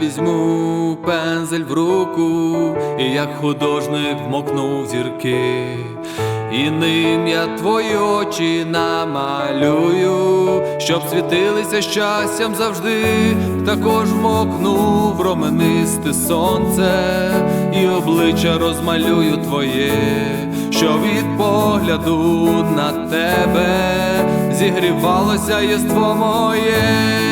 Візьму пензель в руку, і як художник вмокнув зірки, і ним я твої очі намалюю, щоб світилися щастям завжди, також вмокнув променисте сонце, і обличчя розмалюю твоє, що від погляду на тебе зігрівалося єство моє.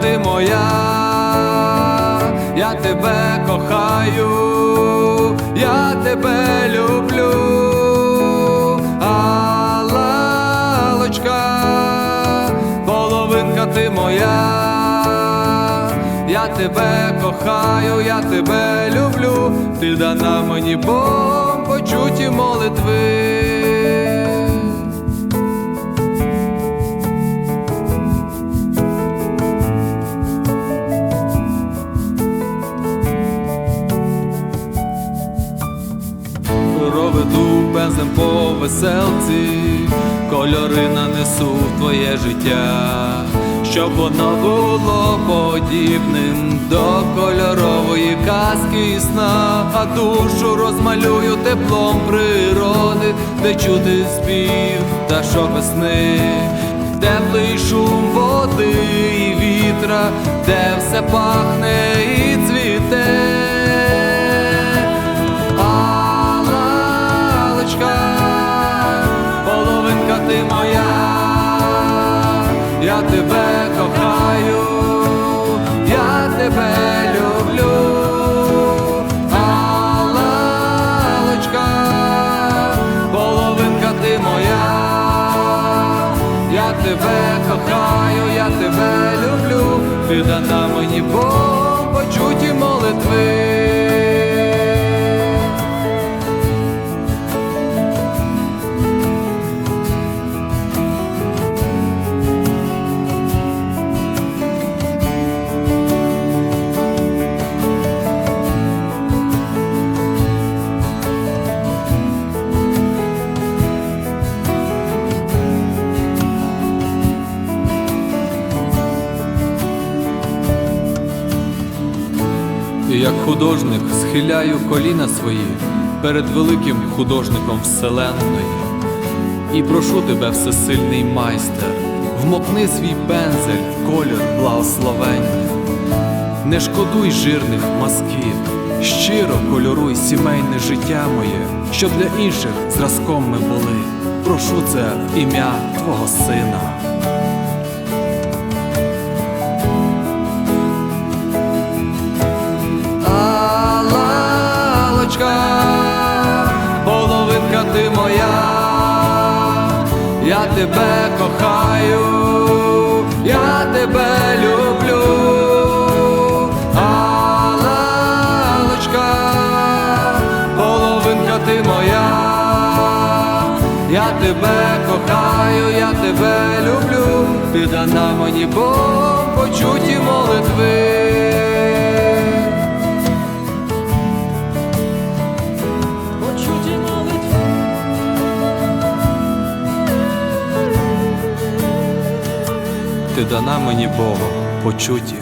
Ти моя, я тебе кохаю, я тебе люблю, а лалочка, половинка ти моя, я тебе кохаю, я тебе люблю, ти дана мені Богом почуті молитви. Пензлем по веселці, кольори нанесу в твоє життя, щоб воно було подібним до кольорової казки і сна, а душу розмалюю теплом природи, де чути спів пташок весни, теплий шум води і вітра, де все пахне ти моя, я тебе кохаю, я тебе люблю, а половинка ти моя, я тебе кохаю, я тебе люблю, ти дана мені Бог як художник схиляю коліна свої перед великим художником Вселенної. І прошу тебе, всесильний майстер, вмокни свій пензель в колір благословення. Не шкодуй жирних мазків, щиро кольоруй сімейне життя моє, щоб для інших зразком ми були. Прошу це в ім'я Твого Сина. Ти моя, я тебе кохаю, я тебе люблю, а половинка ти моя, я тебе кохаю, я тебе люблю, ти дана мені Бог почуті молитви. Ти дана мені Богом почуті.